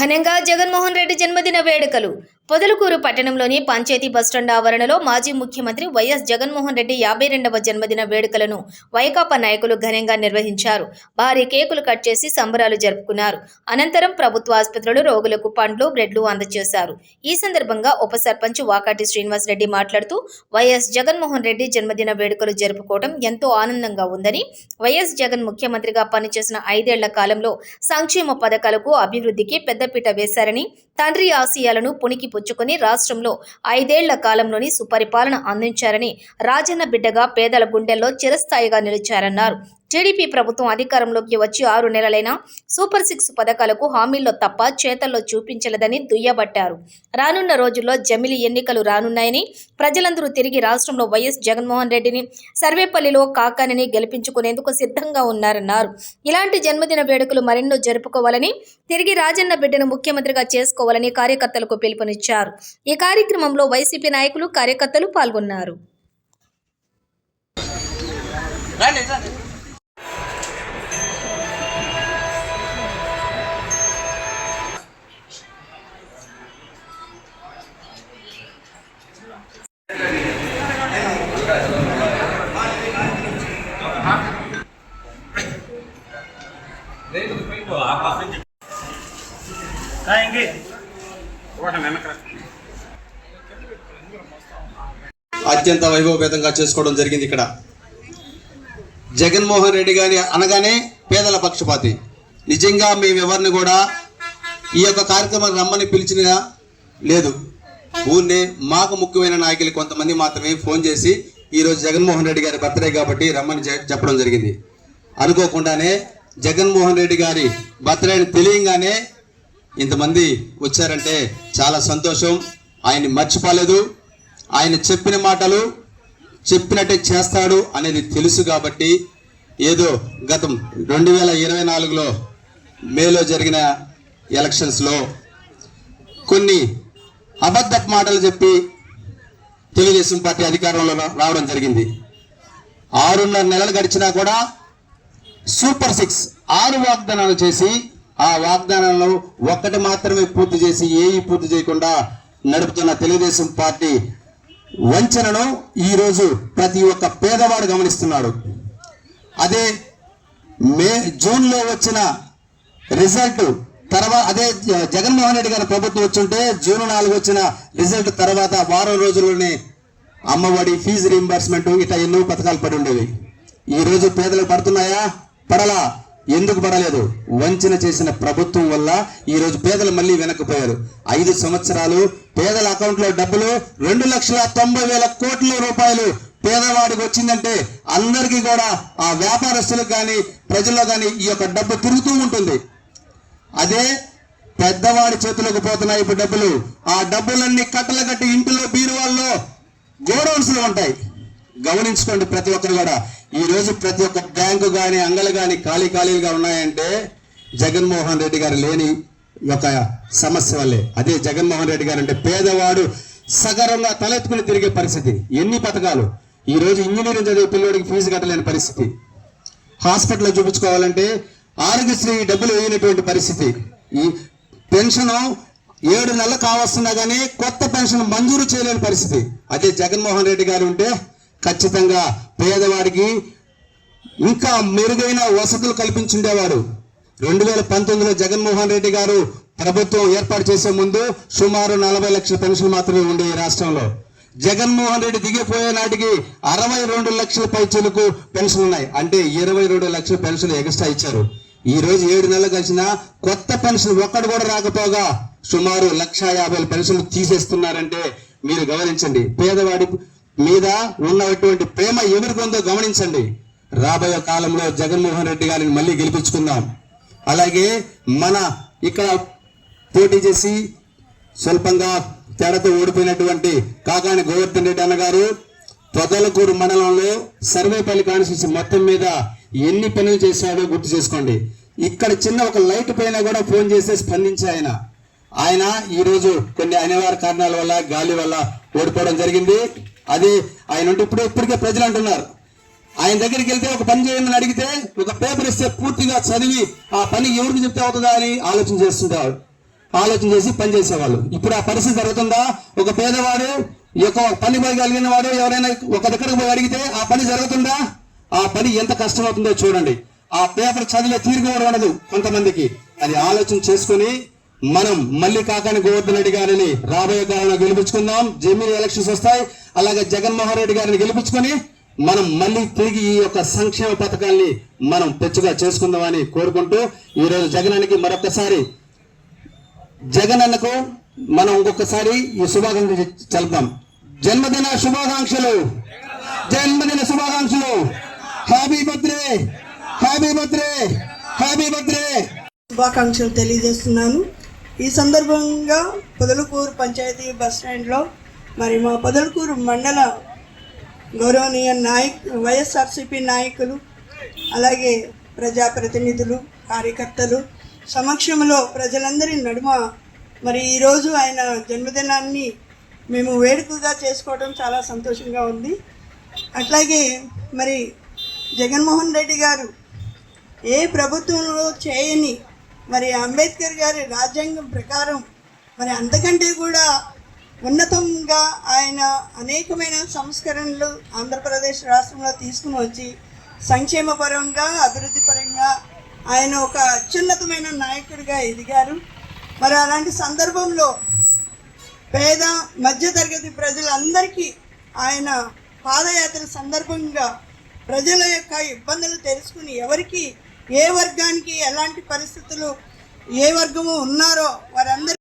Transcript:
ఘనంగా జగన్మోహన్ రెడ్డి జన్మదిన వేడుకలు పొదలకూరు పట్టణంలోని పంచాయతీ బస్టాండ్ ఆవరణలో మాజీ ముఖ్యమంత్రి వైఎస్ జగన్మోహన్ రెడ్డి యాభై రెండవ జన్మదిన వేడుకలను వైకాపా నాయకులు ఘనంగా నిర్వహించారు. భారీ కేకులు కట్ చేసి సంబరాలు జరుపుకున్నారు. అనంతరం ప్రభుత్వ ఆసుపత్రులు రోగులకు పండ్లు బ్రెడ్లు అందజేశారు. ఈ సందర్భంగా ఉప సర్పంచ్ వాకాటి శ్రీనివాస్ రెడ్డి మాట్లాడుతూ వైఎస్ జగన్మోహన్ రెడ్డి జన్మదిన వేడుకలు జరుపుకోవడం ఎంతో ఆనందంగా ఉందని వైఎస్ జగన్ ముఖ్యమంత్రిగా పనిచేసిన ఐదేళ్ళ కాలంలో సంక్షేమ పథకాలకు అభివృద్ధికి పెద్దపీట వేశారని తండ్రి ఆశయాలను పుణికి పుచ్చుకొని రాష్ట్రంలో ఐదేళ్ళ కాలంలోని సుపరిపాలన అందించారని రాజన్న బిడ్డగా పేదల గుండెల్లో చిరస్థాయిగా నిలిచారన్నారు. టీడీపీ ప్రభుత్వం అధికారంలోకి వచ్చి ఆరు నెలలైనా సూపర్ సిక్స్ పథకాలకు హామీల్లో తప్ప చేతల్లో చూపించలేదని దుయ్యబట్టారు. రానున్న రోజుల్లో జమిలి ఎన్నికలు రానున్నాయని ప్రజలందరూ తిరిగి రాష్ట్రంలో వైఎస్ జగన్మోహన్ రెడ్డిని సర్వేపల్లిలో కాకానిని గెలిపించుకునేందుకు సిద్ధంగా ఉన్నారన్నారు. ఇలాంటి జన్మదిన వేడుకలు మరెన్నో జరుపుకోవాలని తిరిగి రాజన్న బిడ్డను ముఖ్యమంత్రిగా చేసుకోవాలని కార్యకర్తలకు పిలుపునిచ్చారు. ఈ కార్యక్రమంలో వైసీపీ నాయకులు కార్యకర్తలు పాల్గొన్నారు. అత్యంత వైభవపేతంగా చేసుకోవడం జరిగింది ఇక్కడ. జగన్మోహన్ రెడ్డి గారి అనగానే పేదల పక్షపాతి. నిజంగా మేము ఎవరిని కూడా ఈ యొక్క కార్యక్రమం రమ్మని పిలిచిన లేదు. ఊరినే మాకు ముఖ్యమైన నాయకులు కొంతమంది మాత్రమే ఫోన్ చేసి ఈరోజు జగన్మోహన్ రెడ్డి గారి బర్త్డే కాబట్టి రమ్మని చెప్పడం జరిగింది. అనుకోకుండానే జగన్మోహన్ రెడ్డి గారి బర్త్డే అని తెలియంగానే ఇంతమంది వచ్చారంటే చాలా సంతోషం. ఆయన్ని మర్చిపోలేదు. ఆయన చెప్పిన మాటలు చెప్పినట్టే చేస్తాడు అనేది తెలుసు కాబట్టి ఏదో గతం రెండు వేల ఇరవై నాలుగులో మేలో జరిగిన ఎలక్షన్స్లో కొన్ని అబద్ధ మాటలు చెప్పి తెలుగుదేశం పార్టీ అధికారంలో రావడం జరిగింది. ఆరున్నర నెలలు గడిచినా కూడా సూపర్ సిక్స్ ఆరు వాగ్దానాలు చేసి ఆ వాగ్దానాలను ఒక్కటి మాత్రమే పూర్తి చేసి ఏవి పూర్తి చేయకుండా నడుపుతున్న తెలుగుదేశం పార్టీ వంచనను ఈరోజు ప్రతి ఒక్క పేదవాడు గమనిస్తున్నాడు. అదే మే జూన్లో వచ్చిన రిజల్ట్ తర్వాత అదే జగన్మోహన్ రెడ్డి గారి ప్రభుత్వం వచ్చుంటే జూన్ నాలుగు వచ్చిన రిజల్ట్ తర్వాత వారం రోజుల్లోనే అమ్మఒడి ఫీజు రీంబర్స్మెంట్ ఇట్లా ఎన్నో పథకాలు పడి ఉండేవి. ఈ రోజు పేదలకు పడుతున్నాయా? పడలా. ఎందుకు పడలేదు? వంచన చేసిన ప్రభుత్వం వల్ల ఈరోజు పేదలు మళ్ళీ వెనక్కిపోయారు. ఐదు సంవత్సరాలు పేదల అకౌంట్లో డబ్బులు రెండు లక్షల తొంభై వేల కోట్ల రూపాయలు పేదవాడికి వచ్చిందంటే అందరికీ కూడా ఆ వ్యాపారస్తులకు కానీ ప్రజల్లో కానీ ఈ యొక్క డబ్బు తిరుగుతూ ఉంటుంది. అదే పెద్దవాడి చేతులకు పోతున్నాయి ఇప్పుడు డబ్బులు. ఆ డబ్బులన్నీ కట్టలు కట్టి ఇంటిలో బీరువాల్లో గోడౌన్స్లో ఉంటాయి. గమనించుకోండి ప్రతి ఒక్కరు కూడా. ఈ రోజు ప్రతి ఒక్క బ్యాంకు కానీ అంగలు కానీ ఖాళీ ఖాళీలుగా ఉన్నాయంటే జగన్మోహన్ రెడ్డి గారు లేని ఒక సమస్య వల్లే. అదే జగన్మోహన్ రెడ్డి గారు అంటే పేదవాడు సగరంగా తలెత్తుకుని తిరిగే పరిస్థితి. ఎన్ని పథకాలు? ఈ రోజు ఇంజనీరింగ్ చదివే పిల్లోడికి ఫీజు కట్టలేని పరిస్థితి. హాస్పిటల్లో చూపించుకోవాలంటే ఆరోగ్యశ్రీ డబ్బులు వేయనటువంటి పరిస్థితి. ఈ పెన్షన్ ఏడు నెలలు కావస్తున్నా కానీ కొత్త పెన్షన్ మంజూరు చేయలేని పరిస్థితి. అదే జగన్మోహన్ రెడ్డి గారు ఉంటే ఖచ్చితంగా పేదవాడికి ఇంకా మెరుగైన వసతులు కల్పించుండేవారు రెండు వేల పంతొమ్మిదిలో జగన్మోహన్ రెడ్డి గారు ప్రభుత్వం ఏర్పాటు చేసే ముందు సుమారు నలభై లక్షల పెన్షన్ మాత్రమే ఉండే ఈ రాష్ట్రంలో. జగన్మోహన్ రెడ్డి దిగిపోయే నాటికి అరవై రెండు లక్షల పైచీలకు పెన్షన్ ఉన్నాయి. అంటే ఇరవై రెండు లక్షల పెన్షన్ ఎక్స్ట్రా ఇచ్చారు. ఈ రోజు ఏడు నెలలు కలిసిన కొత్త పెన్షన్ ఒక్కడు కూడా రాకపోగా సుమారు లక్ష యాభై పెన్షన్లు తీసేస్తున్నారంటే మీరు గమనించండి. పేదవాడి మీద ఉన్నటువంటి ప్రేమ ఎవరికి ఉందో గమనించండి. రాబోయే కాలంలో జగన్మోహన్ రెడ్డి గారిని మళ్ళీ గెలిపించుకుందాం. అలాగే మన ఇక్కడ పోటీ చేసి స్వల్పంగా తేడాతో ఓడిపోయినటువంటి కాకాని గోవర్ధన్ రెడ్డి అన్నగారు పొదలకూరు మండలంలో సర్వేపల్లి కాన్స్టిట్యూన్సీ మొత్తం మీద ఎన్ని పనులు చేశాడో గుర్తు చేసుకోండి. ఇక్కడ చిన్న ఒక లైట్ పైన కూడా ఫోన్ చేస్తే స్పందించి ఆయన. ఆయన ఈ రోజు కొన్ని అనివార్య కారణాల వల్ల గాలి వల్ల ఓడిపోవడం జరిగింది. అది ఆయన అంటే ఇప్పుడు ఇప్పటికే ప్రజలు అంటున్నారు. ఆయన దగ్గరికి వెళ్తే ఒక పని చేయండి అడిగితే ఒక పేపర్ ఇస్తే పూర్తిగా చదివి ఆ పని ఎవరికి చెప్తే అవుతుందా అని ఆలోచన చేస్తుంటారు. ఆలోచన చేసి పని చేసేవాళ్ళు. ఇప్పుడు ఆ పరిస్థితి జరుగుతుందా? ఒక పేదవాడు ఈ యొక్క పని కలిగిన వాడు ఎవరైనా ఒక దగ్గరకు పోయి అడిగితే ఆ పని జరుగుతుందా? ఆ పని ఎంత కష్టమవుతుందో చూడండి. ఆ పేపర్ చదివే తీరుగా ఉండదు కొంతమందికి. అది ఆలోచన చేసుకుని మనం మళ్ళీ కాకాని గోవర్ధన్ రెడ్డి గారిని రాబోయే కాలంలో గెలిపించుకుందాం. జమీన్ ఎలక్షన్స్ వస్తాయి. అలాగే జగన్మోహన్ రెడ్డి గారిని గెలిపించుకొని మనం మళ్ళీ తిరిగి ఈ యొక్క సంక్షేమ పథకాల్ని మనం తెచ్చుగా చేసుకుందామని కోరుకుంటూ ఈరోజు రోజు జగనానికి మరొకసారి జగన్ అన్నకు మనం ఇంకొకసారి ఈ శుభాకాంక్షలు చెల్పుదాం. జన్మదిన శుభాకాంక్షలు. జన్మదిన శుభాకాంక్షలు. Happy birthday happy birthday happy birthday శుభాకాంక్షలు తెలియజేస్తున్నాను. ఈ సందర్భంగా పొదలకూరు పంచాయతీ బస్ స్టాండ్లో మరి మా పొదలకూరు మండల గౌరవనీయ నాయక్ వైఎస్ఆర్సీపీ నాయకులు అలాగే ప్రజాప్రతినిధులు కార్యకర్తలు సమక్షంలో ప్రజలందరి నడుమ మరి ఈరోజు ఆయన జన్మదినాన్ని మేము వేడుకగా చేసుకోవడం చాలా సంతోషంగా ఉంది. అట్లాగే మరి జగన్మోహన్ రెడ్డి గారు ఏ ప్రభుత్వంలో చేయని మరి అంబేద్కర్ గారి రాజ్యాంగం ప్రకారం మరి అంతకంటే కూడా ఉన్నతంగా ఆయన అనేకమైన సంస్కరణలు ఆంధ్రప్రదేశ్ రాష్ట్రంలో తీసుకుని వచ్చి సంక్షేమ పరంగా అభివృద్ధి పరంగా ఆయన ఒక అత్యున్నతమైన నాయకుడిగా ఎదిగారు. మరి అలాంటి సందర్భంలో పేద మధ్యతరగతి ప్రజలందరికీ ఆయన పాదయాత్ర సందర్భంగా ప్రజల యొక్క ఇబ్బందులు తెలుసుకుని ఎవరికి ఏ వర్గానికి ఎలాంటి పరిస్థితులు ఏ వర్గము ఉన్నారో వారందరూ